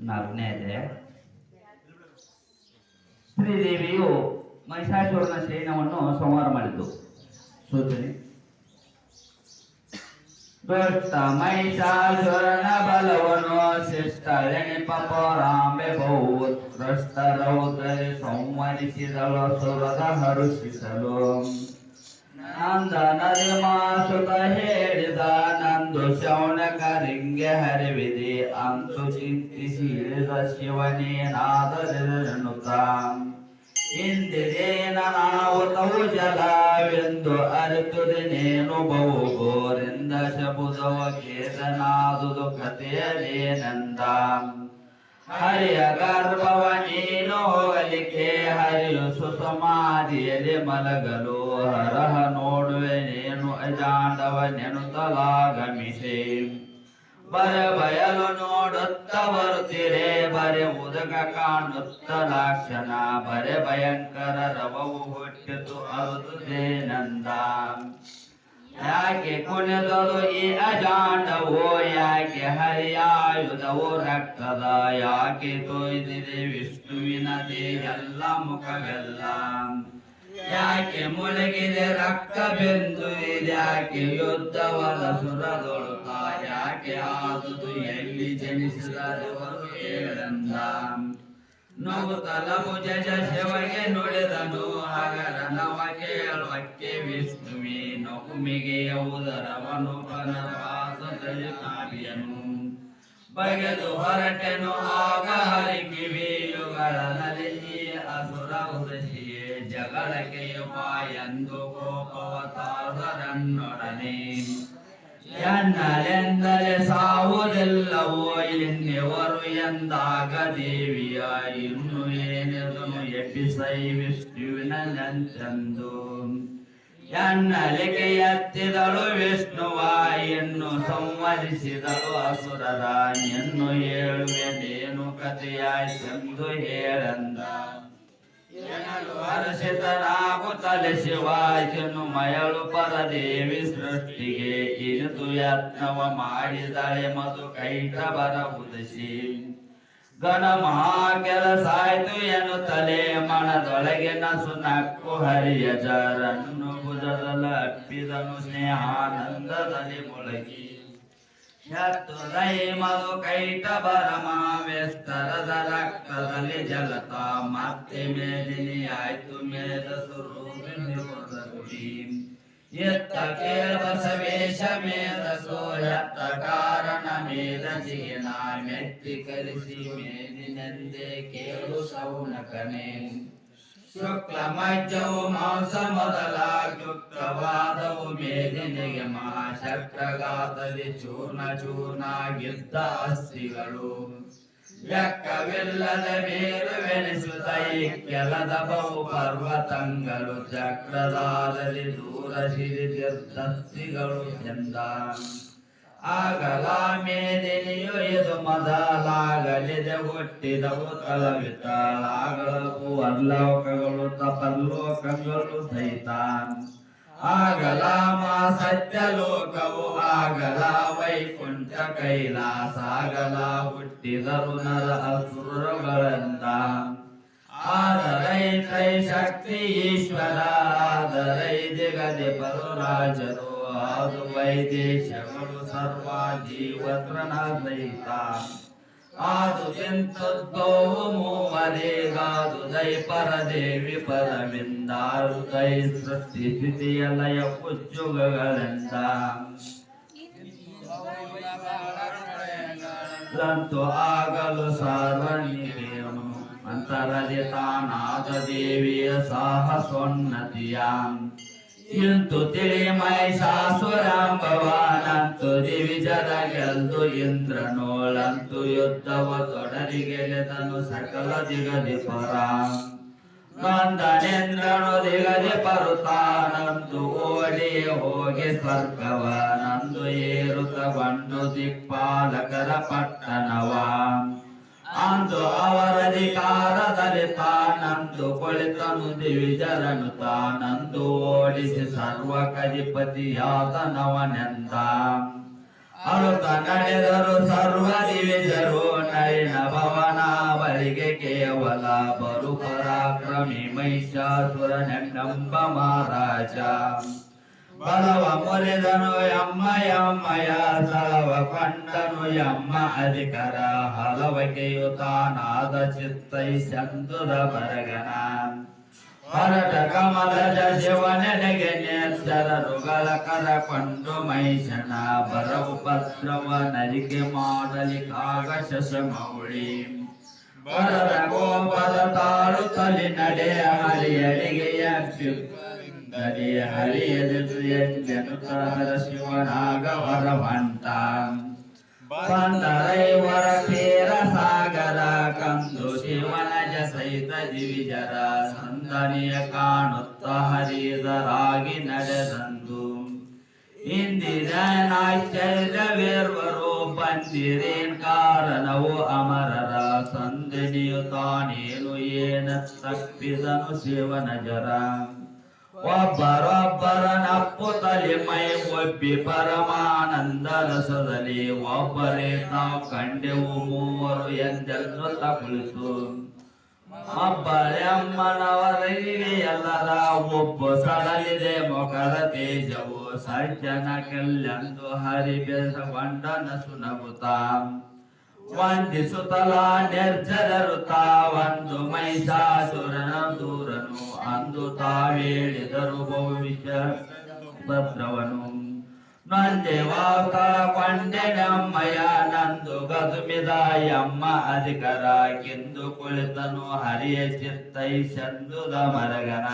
ನಾಲ್ಕನೇ ಇದೆ. ಶ್ರೀದೇವಿಯು ಮಹಿಷಾಸುರನ ಶಯನವನ್ನು ಸಂಹಾರ ಮಾಡಿದ್ದು. ಸೂಚನೆ. ದುಷ್ಟ ಮಹಿಷಾಸುರನ ಬಲವನ್ನು ಶಿಷ್ಟ ಎಣಿಪ ಪರಾಂಬೆ ಬಹು ಭ್ರಷ್ಟರೌದರಿ ಸಂವರಿಸಿದಳು ಸುರದ ಹರುಷಿಸಲು. ನಂದನದಿ ಮಾಸುತ ಹೇಳಿದ, ನಂದು ಶೌನಕರಿಂಗೆ ಹರಿವಿದೆ, ಅಂತು ಚಿಂತಿಸಿ ಶಿವನೇ ಶಿವನೇನಾದರೆನ್ನುತ್ತ ಇಂದಿರೇನ ನಾವು ತವು ಜಲವೆಂದು ಅರಿತುದಿನೇನು ಬಹು ಗೋರಿಂದ ಶಬುದವ ಕೇತನಾದುದು ಕಥೆಯಲೇನಂದ ಹರಿಯ ಗರ್ಭವ ನೀನು ಹೋಗಲಿಕ್ಕೆ ಹರಿಯು ಸುಸಮಾಧಿಯಲ್ಲಿ ಮಲಗಲು ಹರಹ ನೋಡುವೆ ನೇನು ಅಜಾಂಡವ ನೆನುತ್ತಲಾಗಮಿಸೆ ಬರ ಬಯಲು ನೋಡುತ್ತ ಬರುತ್ತಿರೆ, ಬರೆ ಉದಕ ಕಾಣುತ್ತ ಲಾಕ್ಷಣ ಬರೆ ಭಯಂಕರ ರವವು ಹುಟ್ಟಿತು ನಂದ ಯಾಕೆ ಕುಣಿದದು ಈ ಅಜಾಂಡವೋ, ಯಾಕೆ ಹರಿಯಾಯುಧವೋ ರಕ್ತದ. ಯಾಕೆ ತೊಯ್ದಿದೆ ವಿಷ್ಣುವಿನ ದೇಹೆಲ್ಲ ಮುಖವೆಲ್ಲ. ಯಾಕೆ ಮುಳುಗಿದೆ ರಕ್ತ ಬಿಂದು ಯಾಕೆ ಯುದ್ಧವಲ್ಲ ಸುರದೊಳು. ಆದುದು ಎಲ್ಲಿ ಜನಿಸಿದವರು ಹೇಳಂದ ನಗುತ್ತಲ ಮುಜಜ ಶಿವಗೆ ನುಡಿದನು ಹಗರ ನವ ಕೇಳುವಕ್ಕೆ ವಿಷ್ಣುವೆ ನಗುಮಿಗೆ ಉದರವನು ಪನಪಾಸದಲ್ಲಿ ಕಾವ್ಯನು. ಬಗೆದು ಹೊರಟೆನು, ಆಗ ಹರಿಕಿವಿಯುಗಳಲ್ಲಿ ಅಸುರ ಉದಸಿಯೇ ಜಗಳಕ್ಕೆ ಎಂದು ಕೋಪವತಾರರನ್ನೊಡನೆ. ಎನ್ನಲೆಂದರೆ ಸಾವುದಿಲ್ಲವೋ ಇನ್ನೆವರು ಎಂದಾಗ ದೇವಿಯ ಇನ್ನು ಏನೆದನು ಎಬ್ಬಿಸೈ ವಿಷ್ಣುವಿನ ನಂಚಂದು ಎನ್ನಲಿಗೆ ಎತ್ತಿದಳು ವಿಷ್ಣುವ, ಎನ್ನು ಸಂವರಿಸಿದಳು ಅಸುರರ ಎನ್ನು ಹೇಳುವೆನೇನು ಕಥೆಯಾಯ್ತೆಂದು ಹೇಳಂದ. ಹರ್ಷಿತನಾಗುತ್ತಲೆ ಶಿವಾಜನು ಮಯಳು ಪರದೇವಿ ಸೃಷ್ಟಿಗೆ ಇರಿದು ಯತ್ನವ ಮಾಡಿದಳೆ ಮಧು ಕೈಟ ಬರ ಉದಸಿ. ಗಣ ಮಹಾ ಕೆಲಸಾಯ್ತು ಮನದೊಳಗೆ ನಸು ನಕ್ಕು ಹರಿಯ ಜರನ್ನು ಭುಜದಲ್ಲ ಅಪ್ಪಿದನು ಸ್ನೇಹಾನಂದದಲ್ಲಿ ಮುಳಗಿ. ದೈ ಮಧು ಕೈಟ ಬರಮಾವೆಸ್ತರದ ರಕ್ತದಲ್ಲಿ ಜಲತ. ಮತ್ತೆ ಮೇಲಿನಿ ಆಯ್ತು ಮೇದ ಸುರುಗಿ ಎತ್ತ ಕೇಳ ಬಸವೇಶ ಮೇಧಸೋ ಸೋಯತ್ತ ಕಾರಣ ಮೇದ ಜೀನ ಮೆತ್ತಿ ಕಲಿಸಿ ಮೇದಿನೆಂದೇ ಕೇಳು ಸೌನಕನೇ. ಶುಕ್ಲ ಮಜ್ಜವು ಮಾಂಸ ಮೊದಲಾಗುಕ್ತವಾದವು ಮೇದಿನಿಗೆ ಮಹಾಶಕ್ರಗಾತಲಿ ಚೂರ್ಣ ಚೂರ್ಣಾಗಿದ್ದ ಅಸ್ಥಿಗಳು. ಲೆಕ್ಕವಿಲ್ಲದ ಬೇರುವೆನಿಸುತ್ತ ಈ ಕೆಲದ ಬಹು ಪರ್ವತಂಗಳು ಚಕ್ರದಾದಲ್ಲಿ ದೂರ ಸಿರಿದಿರ್ದಸ್ತಿಗಳು ಎಂದ. ಆಗಲ ಮೇದಿನಿಯು ಇದು ಮೊದಲಾಗಲಿದೆ ಹುಟ್ಟಿದವು ತಳವಿತಳಾಗಲವು ಅಲ್ಲೋಕಗಳು ತಪಲ್ಲೋಕಗಳು ಸಹಿತ ಆಗಲ ಮಾ ಸತ್ಯಲೋಕವು ಆಗಲ ವೈಕುಂಠ ಕೈಲಾಸ, ಆಗಲ ಹುಟ್ಟಿದರು ನರ ಅಸುರಗಳಿಂದ. ಆದರೈ ಶಕ್ತಿ ಈಶ್ವರ, ಆದರೈ ಜಗದಿ ಪರುರಾಜರು. ಆದು ವೈದೇಶಗಳು ಸರ್ವ ಜೀವತ್ರನ ಸಹಿತ ಆದು ಎಂತದ್ದೋ ಮೂವರೇಗಾದು ದೈ ಪರದೇವಿ ಪರವಿಂದಾರು ದೈ ಸೃಷ್ಟಿ ಸ್ಥಿತಿಯ ಲಯ ಕುಚ್ಚುಗಗಳಿಂದ ರಂತು ಆಗಲು ಸಾರ್ವಣಿಗೆಯನು ಅಂತರದಿ ತಾನಾದ ದೇವಿಯ ಸಾಹಸೋನ್ನತಿಯ? ಇಂತು ತಿಳಿ ಮಹಿಷಾಸುರಾಂಬವಾನಂತು ದಿವಿಜರ ಗೆಲ್ದು ಇಂದ್ರನೋಳಂತು ಯುದ್ಧವ ತೊಡರಿ ಗೆಲೆದನು ಸಕಲ ದಿಗದಿ ಪರ. ನಂದನೇಂದ್ರನು ದಿಗದಿ ಪರುತಾನಂದು ಓಡಿ ಹೋಗಿ ಸ್ವರ್ಗವ ನಂದು ಏರುತ ಬಂಡು ದಿಕ್ಪಾಲಕರ ಪಟ್ಟಣವ. ಅಂದು ಅವರಧಿಕಾರದಲ್ಲಿ ತಾನಂದು ಕುಳಿತನು ದಿವಿಜರನು ತಾನಂದು ಓಡಿಸಿ ಸರ್ವ ಕಧಿಪತಿಯಾದನವನೆಂದ ಅಳುತ ನಡೆದರು ಸರ್ವ ದಿವಿಜರು ನೈನ ಭವನ ಅವರಿಗೆ ಕೇವಲ ಬರು ಪರಾಕ್ರಮಿ ಮಹಿಷಾಸುರನೆಂಬ ಮಹಾರಾಜ. ಮುರಿದನು ಎಮ್ಮ ಎಮ್ಮಯ ಸಲವ ಕಂಡನು ಎಮ್ಮ ಅಧಿಕರ ಹಲವಕೆಯು ತಾನಾದ ಚಿತ್ತೈ ಚಂದುರ ಬರಗನ. ಹೊರಟ ಕಮಲದ ಶಿವನೆಡೆಗೆ ಕರ ಕರಕೊಂಡು ಮೈಷಣ ಬರ ಉಪದ್ರವ ನರಿಗೆ ಮಾಡಲಿ ಕಾಗ ಶಶಮೌಳಿ ಬರದ ತಾಳು ತಲಿ ನಡೆ ಹರಿಯಳಿಗೆಯ ಯಕ್ಷಿತ್ತಲಿ ಹರಿಯದು ಎಂಜನುತರ ಶಿವನಾಗ ವರವಂತ ಬಂದರೈವರ ತೀರ ಸಾಗರ, ಕಂದು ಶಿವನ ಸಹಿತ ದಿವಿಜರ ಸಂದನಿಯ ಕಾಣುತ್ತ ಹರಿದರಾಗಿ ನಡೆದಂದು. ಇಂದಿರನಾಶ್ಚರ್ಯವೇರ್ವರು ಬಂದಿರೇನ್ ಕಾರಣವು ಅಮರರ, ಸಂದನಿಯು ತಾನೇನು ಏನ ತಪ್ಪಿದನು ಶಿವನ ಜರ ಒಬ್ಬರೊಬ್ಬರ ನಪ್ಪುತ್ತಲಿ ಮೈ ಒಬ್ಬಿ ಪರಮಾನಂದ ರಸದಲ್ಲಿ ಒಬ್ಬರೇ ನಾವು ಕಂಡೆವು ಮೂವರು ಎಂದೆಲ್ಲ ಕುಳಿತು. ಒಬ್ಬರೆಮ್ಮನವರಿಗೆ ಎಲ್ಲರ ಒಬ್ಬ ಸಡಲಿದೆ ಮೊಗರ ತೇಜವು ಸಜ್ಜನ ಕೆಲ್ಲೆಂದು ಹರಿಬೆಸಗೊಂಡನ ಸುನಗುತ್ತ ವಂದಿಸುತ್ತಲ ನಿರ್ಜರರು ತಾವಂದು ಮೈಸಾಸುರನ ದೂರನು ಅಂದು ತಾವೇಳಿದರು ಭವಿಷ್ಯ ಭದ್ರವನು. ನಂದೇವಾತ ಕೊಂಡೆನಮ್ಮಯ ನಂದು ಗದುಮಿದ ಎಮ್ಮ ಅಧಿಕರ ಕೆಂದು ಕುಳಿತನು ಹರಿಯ ಚಿತ್ತೈ ಚಂದುದ ಮರಗನ.